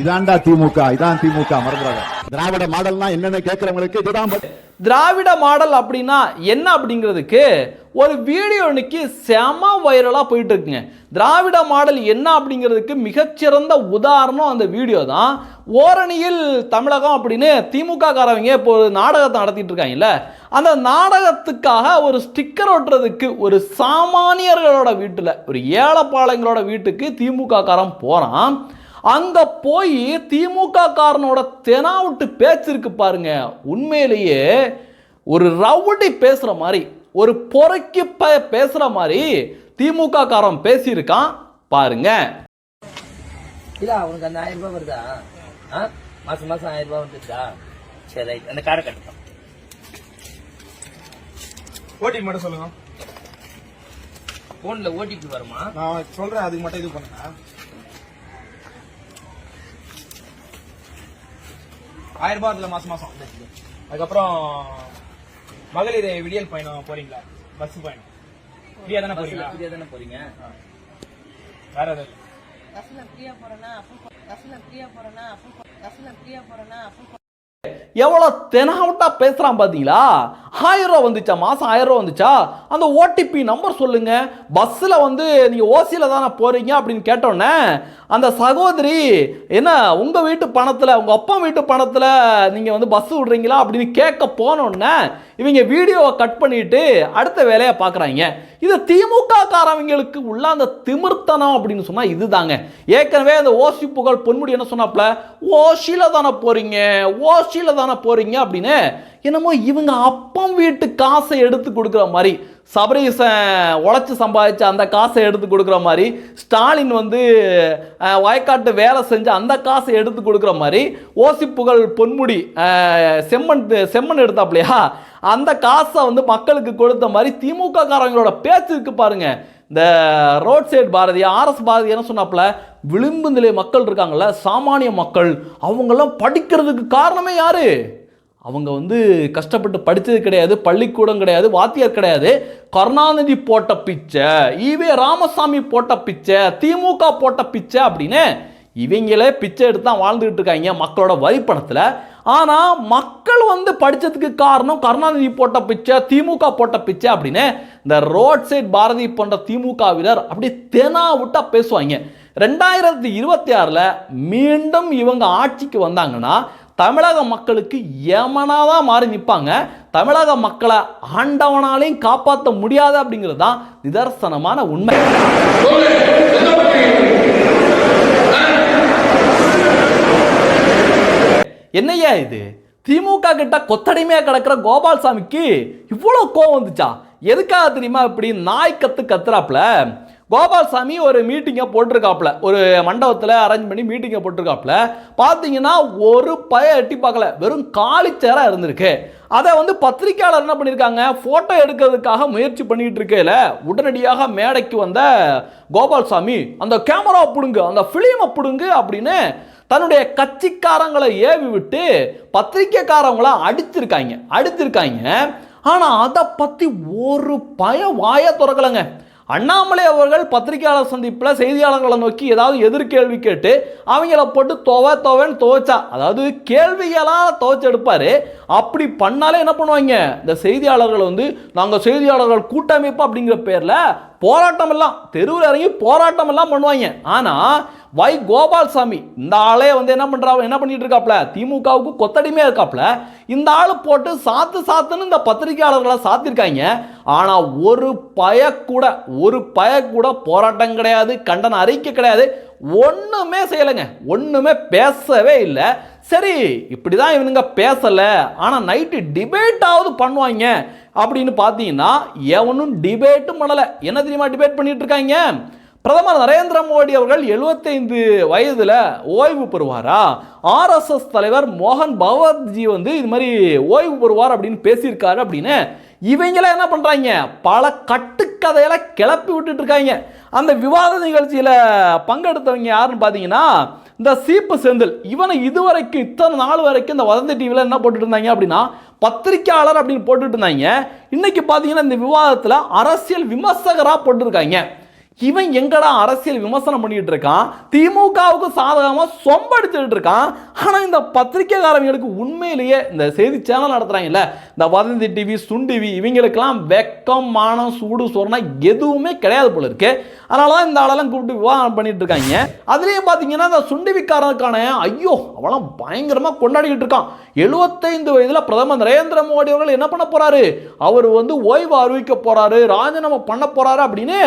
இதான்டா திமுக இதான் திமுக மறந்துடாத. திராவிட மாடல்னா என்னன்னு கேட்கறவங்களுக்கு இதுதான் திராவிட மாடல் அப்படின்னா என்ன அப்படிங்கிறதுக்கு ஒரு வீடியோ இன்னைக்கு செம வைரலாக போயிட்டு இருக்குங்க. திராவிட மாடல் என்ன அப்படிங்கிறதுக்கு மிகச்சிறந்த உதாரணம் அந்த வீடியோ தான். ஓரணியில் தமிழகம் அப்படின்னு திமுக காரவங்க இப்போ ஒரு நாடகத்தை நடத்திட்டு இருக்காங்கல்ல. அந்த நாடகத்துக்காக ஒரு ஸ்டிக்கர் ஒட்டுறதுக்கு ஒரு சாமானியர்களோட வீட்டில் ஒரு ஏழைப்பாளையங்களோட வீட்டுக்கு திமுக காரன் போகிறான் அங்க போய் திமுக காரனோட தெனாவிட்டு பேச்சு இருக்கு பாருங்க. உண்மையிலேயே ஒரு ரவுடி பேசுற மாதிரி ஒரு பொறுக்கி ப பேசுற மாதிரி திமுக காரன் பேசியிருக்கான் பாருங்க. இல்ல அவனுக்கு அந்த ஆயிரம் ரூபாய் வருதா? ஆ? மாசம் மாசம் ஆயிரம் ரூபாய் வந்துருதா சரி ரைட். அந்த காரை கட்டலாம் ஓடிபி மட்டும் சொல்லுங்க. போன்ல ஓடிபி வருமா? நான் சொல்றேன் அதுக்கு மட்டும் இது பண்ணுங்க. ஆயிரம் ரூபாய் அதுல மாசம் மாசம். அதுக்கப்புறம் மகளிர் விடியல் பயணம் போறீங்களா? பஸ் பயணம். ஃப்ரீயா தானே போறீங்களா? புரியா தானே போறீங்க? வேற எதாவது பஸ்ல ஃப்ரீயா போறேன்னா அப்போ பஸ்ல ஃப்ரீயா போறேன்னா அப்போ பஸ்ல ஃப்ரீயா போறேன்னா அப்போ எவ்வளோ தெனாவட்டா பேசுகிறான் பார்த்தீங்களா ஆயிரம் ரூபா வந்துச்சா மாதம் ஆயிரம் ரூபா வந்துச்சா? அந்த ஓடிபி நம்பர் சொல்லுங்க. பஸ்ஸில் வந்து நீங்கள் ஓசியில் தானே போகிறீங்க அப்படின்னு கேட்டோன்னே அந்த சகோதரி என்ன உங்கள் வீட்டு பணத்தில் உங்கள் அப்பா வீட்டு பணத்தில் நீங்கள் வந்து பஸ் விடுறீங்களா அப்படின்னு கேட்க போனோன்னே இவங்க வீடியோவை கட் பண்ணிட்டு அடுத்த வேலையை பார்க்குறாங்க. இது திமுக காரவங்களுக்கு உள்ள அந்த திமிர்த்தனம் அப்படின்னு சொன்னால் இதுதாங்க. ஏற்கனவே அந்த ஓசி புகழ் பொன்முடி என்ன சொன்னாப்ல ஓசியில் தானே போகிறீங்க ஓசியில் தானே போகிறீங்க அப்படின்னு என்னமோ இவங்க அப்பம் வீட்டு காசை எடுத்து கொடுக்குற மாதிரி சபரீசன் உழைச்சி சம்பாதிச்ச அந்த காசை எடுத்து கொடுக்குற மாதிரி ஸ்டாலின் வந்து வயக்காட்டு வேலை செஞ்சு அந்த காசை எடுத்து கொடுக்குற மாதிரி ஓசி புகழ் பொன்முடி செம்மண் செம்மண் எடுத்தாப்லையா? அந்த காசை வந்து மக்களுக்கு கொடுத்த மாதிரி திமுக காரங்களோட பேச்சு இருக்கு பாருங்க. இந்த road side Bharathi RS Bharathi என்ன சொன்னாப்புல விளிம்பு நிலை மக்கள் இருக்காங்கல்ல சாமானிய மக்கள் அவங்கெல்லாம் படிக்கிறதுக்கு காரணமே யாரு? அவங்க வந்து கஷ்டப்பட்டு படித்தது கிடையாது பள்ளிக்கூடம் கிடையாது வாத்தியார் கிடையாது. கருணாநிதி போட்ட பிச்சை ஈவே ராமசாமி போட்ட பிச்சை திமுக போட்ட பிச்சை அப்படின்னு இவங்களே பிச்சை எடுத்து தான் வாழ்ந்துகிட்டு இருக்காங்க மக்களோட வரி பணத்தில் ஆனால் மக்கள் வந்து படித்ததுக்கு காரணம் கருணாநிதி போட்ட பிச்சை திமுக போட்ட பிச்சை அப்படின்னு இந்த ரோட் சைட் பாரதி போன்ற திமுகவினர் அப்படி தெனா விட்டா பேசுவாங்க. ரெண்டாயிரத்தி இருபத்தி ஆறில் மீண்டும் இவங்க ஆட்சிக்கு வந்தாங்கன்னா தமிழக மக்களுக்கு ஏமனாதான் மாறி நிற்பாங்க. தமிழக மக்களை ஆண்டவனாலையும் காப்பாற்ற முடியாது அப்படிங்கிறது தான் நிதர்சனமான உண்மை. என்னய்யா இது? திமுக கிட்ட கொத்தடிமையா கிடக்கிற கோபால்சாமிக்கு இவ்வளோ கோவம் வந்துச்சா? எதுக்காக தெரியுமா இப்படி நாய் கத்து கத்துறாப்புல? கோபால்சாமி ஒரு மீட்டிங்கை போட்டிருக்காப்புல. ஒரு மண்டபத்தில் அரேஞ்ச் பண்ணி மீட்டிங்கை போட்டிருக்காப்புல. பார்த்தீங்கன்னா ஒரு பய எட்டி பார்க்கல. வெறும் காலிச்சேராக இருந்திருக்கு. அதை வந்து பத்திரிக்கையாளர் என்ன பண்ணியிருக்காங்க ஃபோட்டோ எடுக்கிறதுக்காக முயற்சி பண்ணிட்டு இருக்கையில உடனடியாக மேடைக்கு வந்த கோபால்சாமி அந்த கேமரா பிடுங்கு அந்த ஃபிலிமை பிடுங்கு அப்படின்னு தன்னுடைய கட்சிக்காரங்களை ஏவி விட்டு பத்திரிக்கைக்காரங்கள அடிச்சிருக்காங்க அடிச்சிருக்காங்க ஆனால் அதை பற்றி ஒரு பய வாய திறக்கலைங்க. அண்ணாமலை அவர்கள் பத்திரிகையாளர் சந்திப்பில் செய்தியாளர்களை நோக்கி ஏதாவது எதிர்கேள்வி கேட்டு அவங்கள போட்டு துவ துவன்னு துவைச்சா அதாவது கேள்விகளாக துவைச்சு எடுப்பார் அப்படி பண்ணாலே என்ன பண்ணுவாங்க? இந்த செய்தியாளர்கள் வந்து நாங்கள் செய்தியாளர்கள் கூட்டமைப்பு அப்படிங்கிற பேரில் போராட்டம் எல்லாம் தெருவில் இறங்கி போராட்டம் எல்லாம் பண்ணுவாங்க. ஆனால் வை. கோபால்சாமி இந்த ஆளே வந்து என்ன பண்ணுறா என்ன பண்ணிட்டு இருக்காப்ல? திமுகவுக்கு கொத்தடிமையாக இருக்காப்ல? இந்த ஆள் போட்டு சாத்து சாத்துன்னு இந்த பத்திரிகையாளர்களை சாத்திருக்காங்க. ஆனால் ஒரு பய கூட ஒரு பய கூட போராட்டம் கிடையாது கண்டன அறிக்கை கிடையாது. ஒன்றுமே செய்யலைங்க. ஒன்றுமே பேசவே இல்லை. சரி இப்படி தான் இவனுங்க பேசலை. ஆனால் நைட்டு டிபேட்டாவது பண்ணுவாங்க அப்படின்னு பார்த்தீங்கன்னா எவனும் டிபேட்டும் பண்ணலை. என்ன தெரியுமா டிபேட் பண்ணிகிட்டு இருக்காங்க? பிரதமர் நரேந்திர மோடி அவர்கள் எழுபத்தைந்து வயதில் ஓய்வு பெறுவாரா? ஆர்எஸ்எஸ் தலைவர் மோகன் பகவத்ஜி வந்து இது மாதிரி ஓய்வு பெறுவார் அப்படின்னு பேசியிருக்காரு அப்படின்னு இவங்களாம் என்ன பண்ணுறாங்க பல கட்டுக்கதையெல்லாம் கிளப்பி விட்டுட்டு இருக்காங்க. அந்த விவாத நிகழ்ச்சியில் பங்கெடுத்தவங்க யாருன்னு பார்த்தீங்கன்னா இந்த சீப்பு செந்தில். இவனை இதுவரைக்கும் இத்தனை நாள் வரைக்கும் இந்த வதந்தி டிவியில் என்ன போட்டுட்டு இருந்தாங்க அப்படின்னா பத்திரிக்கையாளர் அப்படின்னு போட்டுட்டு இருந்தாங்க. இன்னைக்கு பார்த்தீங்கன்னா இந்த விவாதத்தில் அரசியல் விமர்சகராக போட்டிருக்காங்க. இவன் எங்கடா அரசியல் விமர்சனம் பண்ணிட்டு இருக்கான்? திமுகவுக்கு சாதகமாக சொம்படிச்சுட்டு இருக்கான். ஆனால் இந்த பத்திரிகைக்காரவங்களுக்கு உண்மையிலேயே இந்த செய்தி சேனல் நடத்துகிறாங்கல்ல இந்த வதந்தி டிவி சுன் டிவி இவங்களுக்கெல்லாம் வெக்கம் மானம் சூடு சொரணா எதுவுமே கிடையாது போல இருக்கு. அதனால தான் இந்த ஆளெல்லாம் கூப்பிட்டு விவாதம் பண்ணிட்டு இருக்காங்க. அதுலேயும் பார்த்தீங்கன்னா இந்த சுண்டிவிக்காரனுக்கான ஐயோ அவெல்லாம் பயங்கரமாக கொண்டாடிக்கிட்டு இருக்கான். எழுபத்தைந்து வயதில் பிரதமர் நரேந்திர மோடி அவர்கள் என்ன பண்ண போறாரு? அவர் வந்து ஓய்வு அறிவிக்க போறாரு ராஜினாமா பண்ண போறாரு அப்படின்னு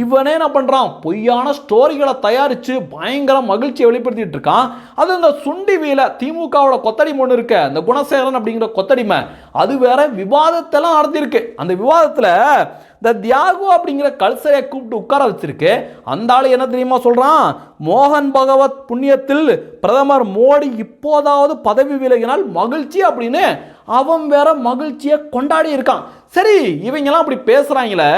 இவனே என்ன பண்ணுறான் பொய்யான ஸ்டோரிகளை தயாரித்து பயங்கர மகிழ்ச்சியை வெளிப்படுத்திட்டு இருக்கான். அது இந்த சுண்டிவியில் திமுகவோட கொத்தடிமை ஒன்று இருக்க அந்த குணசேகரன் அப்படிங்கிற கொத்தடிமை அது வேற விவாதத்தெல்லாம் நடத்தியிருக்கு. அந்த விவாதத்தில் இந்த தியாகு அப்படிங்கிற கல்சரையை கூப்பிட்டு உட்கார வச்சிருக்கு. அந்த ஆள் என்ன தெரியுமா சொல்கிறான் மோகன் பகவத் புண்ணியத்தில் பிரதமர் மோடி இப்போதாவது பதவி விலகினால் மகிழ்ச்சி அப்படின்னு அவன் வேற மகிழ்ச்சியை கொண்டாடி இருக்கான். சரி இவங்கெல்லாம் அப்படி பேசுகிறாங்களே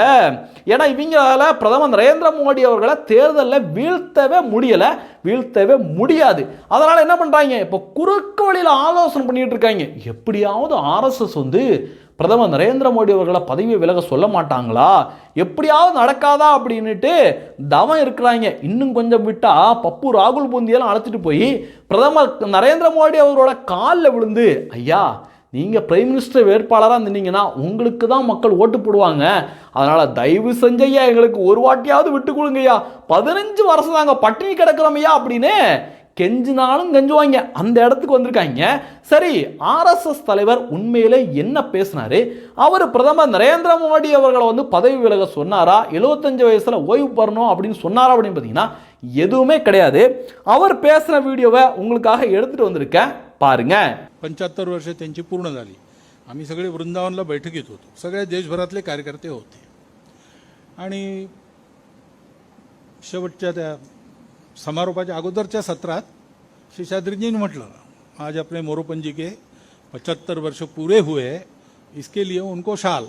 ஏன்னா இவங்களால பிரதமர் நரேந்திர மோடி அவர்களை தேர்தலில் வீழ்த்தவே முடியல. வீழ்த்தவே முடியாது. அதனால் என்ன பண்ணுறாங்க இப்போ குறுக்கு வழியில் ஆலோசனை பண்ணிகிட்டு இருக்காங்க. எப்படியாவது ஆர்எஸ்எஸ் வந்து பிரதமர் நரேந்திர மோடி அவர்களை பதவி விலக சொல்ல மாட்டாங்களா? எப்படியாவது நடக்காதா அப்படின்னுட்டு தவம் இருக்கிறாங்க. இன்னும் கொஞ்சம் விட்டால் பப்பு ராகுல் பூந்தியெல்லாம் அழைச்சிட்டு போய் பிரதமர் நரேந்திர மோடி அவரோட காலில் விழுந்து ஐயா நீங்கள் பிரைம் மினிஸ்டர் வேட்பாளராக இருந்தீங்கன்னா உங்களுக்கு தான் மக்கள் ஓட்டு போடுவாங்க. அதனால் தயவு செஞ்சையா எங்களுக்கு ஒரு வாட்டியாவது விட்டு கொடுங்கய்யா பதினஞ்சு வருஷம் தாங்க பட்டினி கிடக்கிறோமையா அப்படின்னு கெஞ்சினாலும் கெஞ்சுவாங்க. அந்த இடத்துக்கு வந்திருக்காங்க. சரி ஆர்எஸ்எஸ் தலைவர் உண்மையிலே என்ன பேசினார்? அவர் பிரதமர் நரேந்திர மோடி அவர்களை வந்து பதவி விலக சொன்னாரா? எழுபத்தஞ்சு வயசில் ஓய்வு பெறணும் அப்படின்னு சொன்னாரா அப்படின்னு பார்த்தீங்கன்னா எதுவுமே கிடையாது. அவர் பேசின வீடியோவை உங்களுக்காக எடுத்துகிட்டு வந்திருக்கேன். பாருங்க पंच्याहत्तर वर्ष त्यांची पूर्ण झाली आम्ही सगळे वृंदावनला बैठकीत होतो सगळ्या देशभरातले कार्यकर्ते होते आणि शेवटच्या त्या समारोपाच्या अगोदरच्या सत्रात शेषाद्रीजींनी म्हटलं आज अपने मोरोपंत जी के पचहत्तर वर्ष पूरे हुए इसके लिए उनको शाल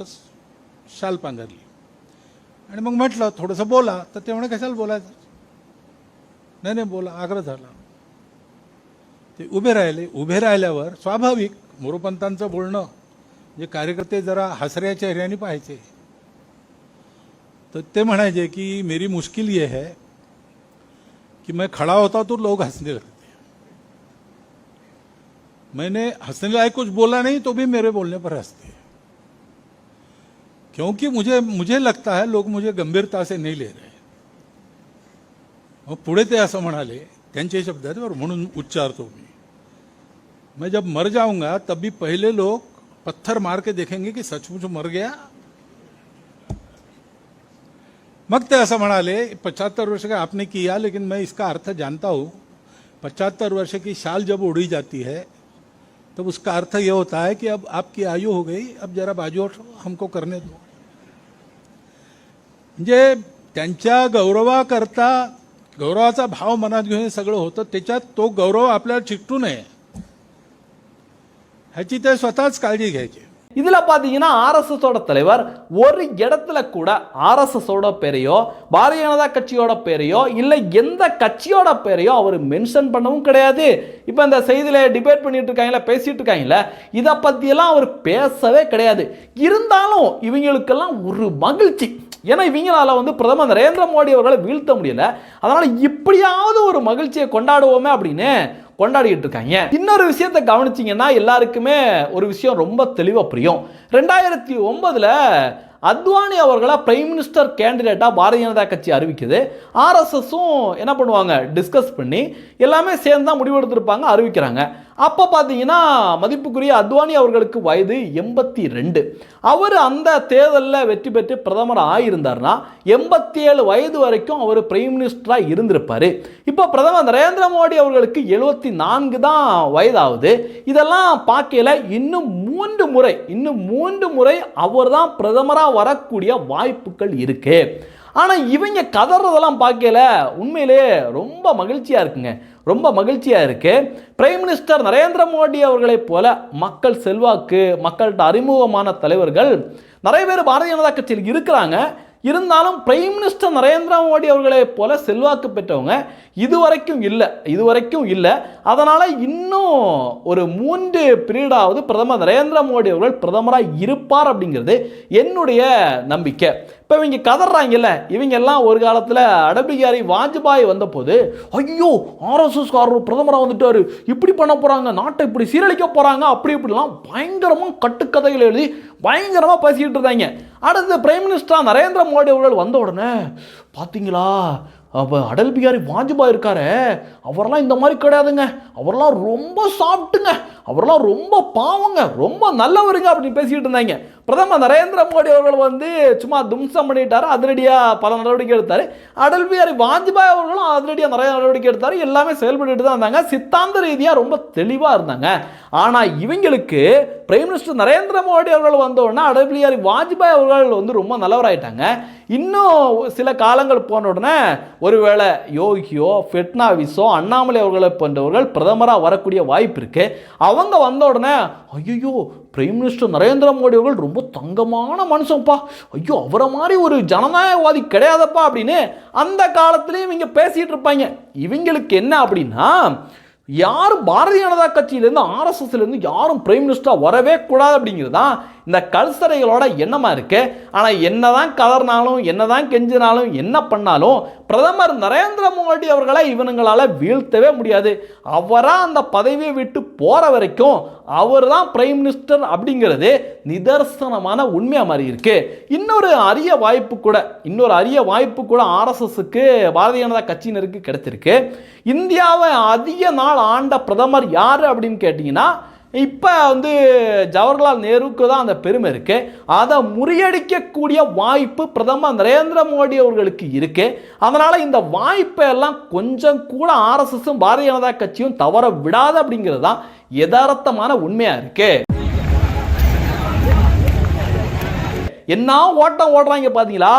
तर शाल पांघरली आणि मग म्हटलं थोडंसं बोला तर ते म्हणे कशाला बोलायचं नाही नाही बोला आग्रह झाला ते उभे राहिले. उभे राहिल्यावर स्वाभाविक मोरोपंतांचं बोलणं जे कार्यकर्ते जरा हसऱ्या चेहऱ्याने पाहायचे. तर ते म्हणायचे की मेरी मुश्किल ये है कि मैं खड़ा होता तो लोग हंसने लगते मैंने हंसने लायक कुछ बोला नहीं तो भी मेरे बोलने पर हंसते क्योंकि मुझे मुझे लगता है लोग मुझे गंभीरता से नहीं ले रहे मग पुढे ते असं म्हणाले त्यांचे शब्द आहेत म्हणून उच्चारतो मी. मैं जब मर जाऊंगा तब भी पहले लोग पत्थर मार के देखेंगे कि सचमुच मर गया। मग ते असं म्हणाले पचहत्तर वर्ष का आपने किया लेकिन मैं इसका अर्थ जानता हूं। पचहत्तर वर्ष की शाल जब उड़ी जाती है तब उसका अर्थ यह होता है कि अब आपकी आयु हो गई अब जरा बाजू हमको करने दो। म्हणजे त्यांच्या गौरवाकरता गौरवाचा भाव मनात घेऊन सगळं होतं त्याच्यात तो गौरव आपल्याला चिकटू नये. ह्याची ते स्वतःच काळजी घ्यायची இதுல பாத்தீங்கன்னா ஆர்எஸ்எஸோட தலைவர் ஒரு இடத்துல கூட ஆர்எஸ்எஸோட பேரையோ பாரதிய ஜனதா கட்சியோட பேரையோ இல்லை எந்த கட்சியோட பேரையோ அவர் மென்ஷன் பண்ணவும் கிடையாது இப்போ இந்த செய்தியில டிபேட் பண்ணிட்டு இருக்காங்களா பேசிட்டு இருக்காங்களா இதை பத்தியெல்லாம் அவர் பேசவே கிடையாது இருந்தாலும் இவங்களுக்கெல்லாம் ஒரு மகிழ்ச்சி ஏன்னா இவங்களால வந்து பிரதமர் நரேந்திர மோடி அவர்களை வீழ்த்த முடியல அதனால இப்படியாவது ஒரு மகிழ்ச்சியை கொண்டாடுவோமே அப்படின்னு கொண்டாடிட்டு இருக்காங்க இன்னொரு விஷயத்தை கவனிச்சிங்கன்னா எல்லாருக்குமே ஒரு விஷயம் ரொம்ப தெளிவாக புரியும். ரெண்டாயிரத்தி ஒன்பதில் அத்வானி அவர்களை பிரைம் மினிஸ்டர் கேண்டிடேட்டாக பாரதிய ஜனதா கட்சி அறிவிக்குது. ஆர்எஸ்எஸும் என்ன பண்ணுவாங்க? டிஸ்கஸ் பண்ணி எல்லாமே சேர்ந்து தான் முடிவெடுத்திருப்பாங்க அறிவிக்கிறாங்க. அப்போ பார்த்தீங்கன்னா மதிப்புக்குரிய அத்வானி அவர்களுக்கு வயது எண்பத்தி ரெண்டு. அவர் அந்த தேர்தலில் வெற்றி பெற்று பிரதமர் ஆகியிருந்தார்னா எண்பத்தி ஏழு வயது வரைக்கும் அவர் பிரைம் மினிஸ்டராக இருந்திருப்பார். இப்போ பிரதமர் நரேந்திர மோடி அவர்களுக்கு எழுபத்தி நான்கு தான் வயதாகுது. இதெல்லாம் பார்க்கையில் இன்னும் மூன்று முறை இன்னும் மூன்று முறை அவர் தான் பிரதமராக வரக்கூடிய வாய்ப்புகள் இருக்குது ஆனால் இவங்க கதறதெல்லாம் பார்க்கல. உண்மையிலே ரொம்ப மகிழ்ச்சியாக இருக்குங்க. ரொம்ப மகிழ்ச்சியாக இருக்குது பிரைம் மினிஸ்டர் நரேந்திர மோடி அவர்களைப் போல மக்கள் செல்வாக்கு மக்கள்கிட்ட அறிமுகமான தலைவர்கள் நிறைய பேர் பாரதிய ஜனதா கட்சியில் இருக்கிறாங்க. இருந்தாலும் பிரைம் மினிஸ்டர் நரேந்திர மோடி அவர்களைப் போல செல்வாக்கு பெற்றவங்க இதுவரைக்கும் இல்லை. இது வரைக்கும் இல்லை. அதனால் இன்னும் ஒரு மூன்று பீரியடாவது பிரதமர் நரேந்திர மோடி அவர்கள் பிரதமராக இருப்பார் அப்படிங்கிறது என்னுடைய நம்பிக்கை. இப்போ இவங்க கதறாங்கல்ல இவங்க எல்லாம் ஒரு காலத்தில் அடல் வாஜ்பாய் வந்தபோது ஐயோ ஆர்எஸ்எஸ்காரர் பிரதமராக வந்துட்டார் இப்படி பண்ண போகிறாங்க நாட்டை இப்படி சீரழிக்க போகிறாங்க அப்படி இப்படிலாம் பயங்கரமாக கட்டுக்கதைகள் எழுதி பயங்கரமாக பேசிக்கிட்டு இருந்தாங்க. அடுத்து பிரைம் மினிஸ்டர் நரேந்திர மோடி அவர்கள் வந்த உடனே பார்த்தீங்களா அப்போ அடல் பிகாரி வாஜ்பாய் இருக்காரு அவரெல்லாம் இந்த மாதிரி கிடையாதுங்க. அவரெல்லாம் ரொம்ப சாப்பிட்டுங்க. அவரெல்லாம் ரொம்ப பாவங்க. ரொம்ப நல்லவருங்க அப்படின்னு பேசிக்கிட்டு இருந்தாங்க. பிரதமர் நரேந்திர மோடி அவர்கள் வந்து சும்மா தும்சம் பண்ணிட்டாரு அதிரடியாக பல நடவடிக்கை எடுத்தார். அடல் பிஹாரி வாஜ்பாய் அவர்களும் அதிரடியாக நிறைய நடவடிக்கை எடுத்தார். எல்லாமே செயல்பட்டு தான் இருந்தாங்க. சித்தாந்த ரீதியாக ரொம்ப தெளிவாக இருந்தாங்க. ஆனால் இவங்களுக்கு பிரைம் மினிஸ்டர் நரேந்திர மோடி அவர்கள் வந்தோடனே அடல் பிஹாரி வாஜ்பாய் அவர்கள் வந்து ரொம்ப நல்லவராயிட்டாங்க. இன்னும் சில காலங்கள் போன உடனே ஒருவேளை யோகியோ ஃபெட்னாவிஸோ அண்ணாமலை அவர்களை போன்றவர்கள் பிரதமராக வரக்கூடிய வாய்ப்பு இருக்குது அவங்க வந்த உடனே ஐயோ பிரைம் மினிஸ்டர் நரேந்திர மோடி அவர்கள் ரொம்ப தங்கமான மனுஷன்ப்பா ஐயோ அவரை மாதிரி ஒரு ஜனநாயகவாதி கிடையாதப்பா அப்படின்னு அந்த காலத்துலேயும் இவங்க பேசிகிட்டு இருப்பாங்க. இவங்களுக்கு என்ன அப்படின்னா யாரும் பாரதிய ஜனதா கட்சியிலேருந்து ஆர்எஸ்எஸ்லேருந்து யாரும் பிரைம் மினிஸ்டராக வரவே கூடாது அப்படிங்கிறது தான் இந்த கல்சரைகளோட எண்ணமாக இருக்கு. ஆனால் என்னதான் கதறினாலும் என்னதான் கெஞ்சினாலும் என்ன பண்ணாலும் பிரதமர் நரேந்திர மோடி அவர்களை இவனுங்களால் வீழ்த்தவே முடியாது. அவராக அந்த பதவியை விட்டு போகிற வரைக்கும் அவர் தான் பிரைம் மினிஸ்டர் அப்படிங்கிறது நிதர்சனமான உண்மையாக மாதிரி இருக்கு. இன்னொரு அரிய வாய்ப்பு கூட இன்னொரு அரிய வாய்ப்பு கூட ஆர்எஸ்எஸ்க்கு பாரதிய ஜனதா கட்சியினருக்கு கிடைச்சிருக்கு இந்தியாவை அதிக நாள் ஆண்ட பிரதமர் யார் அப்படின்னு கேட்டிங்கன்னா இப்போ வந்து ஜவஹர்லால் நேருவுக்கு தான் அந்த பெருமை இருக்குது அதை முறியடிக்கக்கூடிய வாய்ப்பு பிரதமர் நரேந்திர மோடி அவர்களுக்கு இருக்குது அதனால் இந்த வாய்ப்பை எல்லாம் கொஞ்சம் கூட ஆர்எஸ்எஸும் பாரதிய ஜனதா கட்சியும் தவற விடாது அப்படிங்கிறது தான் யதார்த்தமான உண்மையாக இருக்குது என்ன ஓட்டம் ஓடுறாங்க பார்த்தீங்களா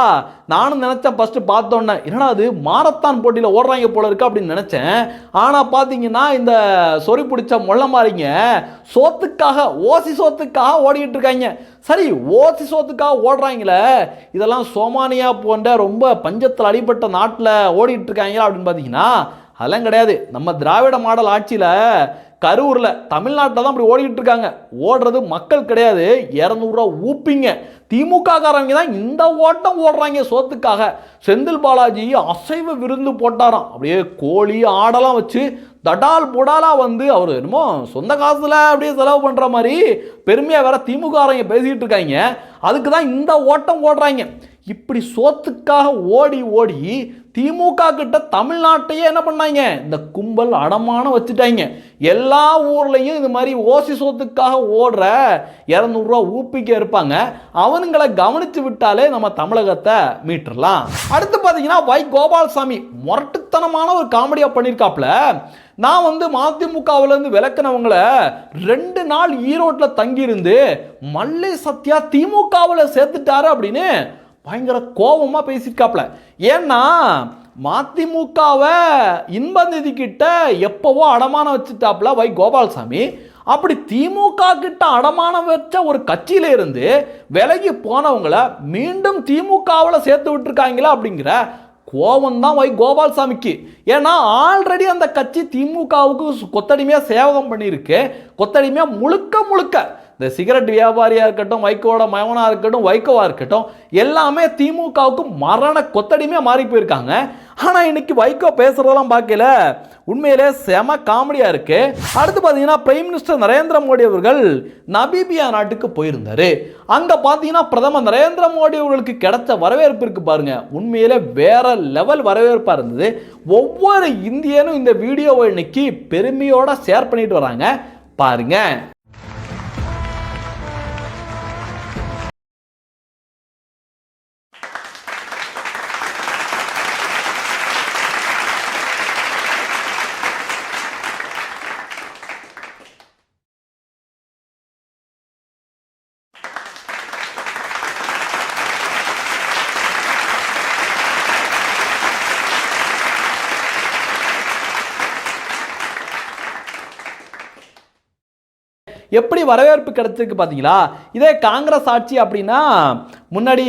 நானும் நினச்சேன் ஃபஸ்ட்டு பார்த்தோன்னே என்னடா அது மாரத்தான் போட்டியில் ஓடுறாங்க போல இருக்கு அப்படின்னு நினச்சேன். ஆனால் பார்த்தீங்கன்னா இந்த சொறி பிடிச்ச மொள்ள மாறிங்க சோத்துக்காக ஓசி சோத்துக்காக ஓடிக்கிட்டு இருக்காங்க. சரி ஓசி சோத்துக்காக ஓடுறாங்களே இதெல்லாம் சோமானியா போன்ற ரொம்ப பஞ்சத்தில் அடிபட்ட நாட்டில் ஓடிட்டு இருக்காங்களா அப்படின்னு பார்த்தீங்கன்னா அதெல்லாம் கிடையாது. நம்ம திராவிட மாடல் ஆட்சியில் கரூரில் தமிழ்நாட்டில் தான் அப்படி ஓடிக்கிட்டு இருக்காங்க. ஓடுறது மக்கள் கிடையாது. இரநூறுவா ஊப்பிங்க. திமுக காரங்க தான் இந்த ஓட்டம் ஓடுறாங்க சோத்துக்காக. செந்தில் பாலாஜி அசைவ விருந்து போட்டாராம். அப்படியே கோழி ஆடெல்லாம் வச்சு தடால் புடாலாக வந்து அவர் என்னமோ சொந்த காசில் அப்படியே செலவு பண்ணுற மாதிரி பெருமையாக வேற திமுக காரங்க பேசிக்கிட்டு இருக்காங்க. அதுக்கு தான் இந்த ஓட்டம் ஓடுறாங்க. இப்படி சோத்துக்காக ஓடி ஓடி திமுக கிட்ட தமிழ்நாட்டையே என்ன பண்ணாங்க? இந்த கும்பல் அடமானம் வச்சுட்டாங்க. எல்லா ஊர்லேயும் இது மாதிரி ஓசி சோத்துக்காக ஓடுற இரநூறுவா ஊப்பிக்க இருப்பாங்க. அவனுங்களை கவனித்து விட்டாலே நம்ம தமிழகத்தை மீட்டுடலாம் அடுத்து பார்த்தீங்கன்னா வை கோபால்சாமி முரட்டுத்தனமான ஒரு காமெடியாக பண்ணியிருக்காப்புல நான் வந்து மதிமுகவிலேருந்து விளக்குனவங்கள ரெண்டு நாள் ஈரோட்டில் தங்கியிருந்து மல்லை சத்யா திமுகவில் சேர்த்துட்டாரு அப்படின்னு பயங்கர கோபமாக பேசியிருக்காப்ல. ஏன்னா மதிமுகவை இன்பநிதி கிட்ட எப்போவோ அடமானம் வச்சுட்டாப்ல வை கோபால்சாமி. அப்படி திமுக கிட்ட அடமானம் வச்ச ஒரு கட்சியில இருந்து விலகி போனவங்கள மீண்டும் திமுகவில் சேர்த்து விட்டுருக்காங்களா அப்படிங்கிற கோபம் தான் வை கோபால்சாமிக்கு. ஏன்னா ஆல்ரெடி அந்த கட்சி திமுகவுக்கு கொத்தடிமையாக சேவகம் பண்ணியிருக்கு. கொத்தடிமையாக முழுக்க முழுக்க இந்த சிகரெட் வியாபாரியாக இருக்கட்டும் வைகோட மயவனாக இருக்கட்டும் வைகோவாக இருக்கட்டும் எல்லாமே திமுகவுக்கு மரண கொத்தடிமே மாறி போயிருக்காங்க. ஆனால் இன்னைக்கு வைகோ பேசுகிறதெல்லாம் பார்க்கல. உண்மையிலே செம காமெடியாக இருக்குது அடுத்து பார்த்தீங்கன்னா பிரைம் மினிஸ்டர் நரேந்திர மோடி அவர்கள் நபீபியா நாட்டுக்கு போயிருந்தார். அங்கே பார்த்தீங்கன்னா பிரதமர் நரேந்திர மோடி அவர்களுக்கு கிடைச்ச வரவேற்பு இருக்குது பாருங்கள் உண்மையிலே வேற லெவல் வரவேற்பாக இருந்தது. ஒவ்வொரு இந்தியனும் இந்த வீடியோவை இன்னைக்கு பெருமையோட ஷேர் பண்ணிட்டு வராங்க. பாருங்கள் எப்படி வரவேற்பு கிடைச்சிருக்கு பார்த்தீங்களா? இதே காங்கிரஸ் ஆட்சி அப்படின்னா முன்னாடி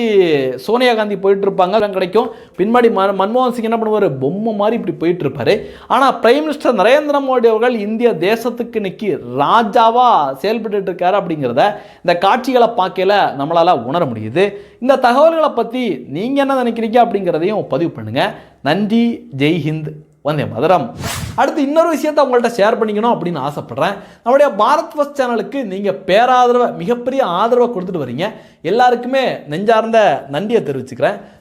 சோனியா காந்தி போயிட்டு இருப்பாங்க கிடைக்கும். பின்னாடி ம- மன்மோகன் சிங் என்ன பண்ணுவார்? பொம்மை மாதிரி இப்படி போயிட்டு இருப்பாரு ஆனால் பிரைம் மினிஸ்டர் நரேந்திர மோடி அவர்கள் இந்திய தேசத்துக்கு நிற்கி ராஜாவா செயல்பட்டு இருக்காரு அப்படிங்கிறத இந்த காட்சிகளை பார்க்கல நம்மளால் உணர முடியுது. இந்த தகவல்களை பற்றி நீங்கள் என்ன நினைக்கிறீங்க அப்படிங்கிறதையும் பதிவு பண்ணுங்கள் நன்றி. ஜெய் ஹிந்த் வந்தே மதுரம். அடுத்து இன்னொரு விஷயத்தை உங்கள்கிட்ட ஷேர் பண்ணிக்கணும் அப்படின்னு ஆசைப்பட்றேன். நம்முடைய பாரத் ஃபஸ்ட் சேனலுக்கு நீங்கள் பேராதரவை மிகப்பெரிய ஆதரவை கொடுத்துட்டு வரீங்க. எல்லாருக்குமே நெஞ்சார்ந்த நன்றியை தெரிவிச்சுக்கிறேன்.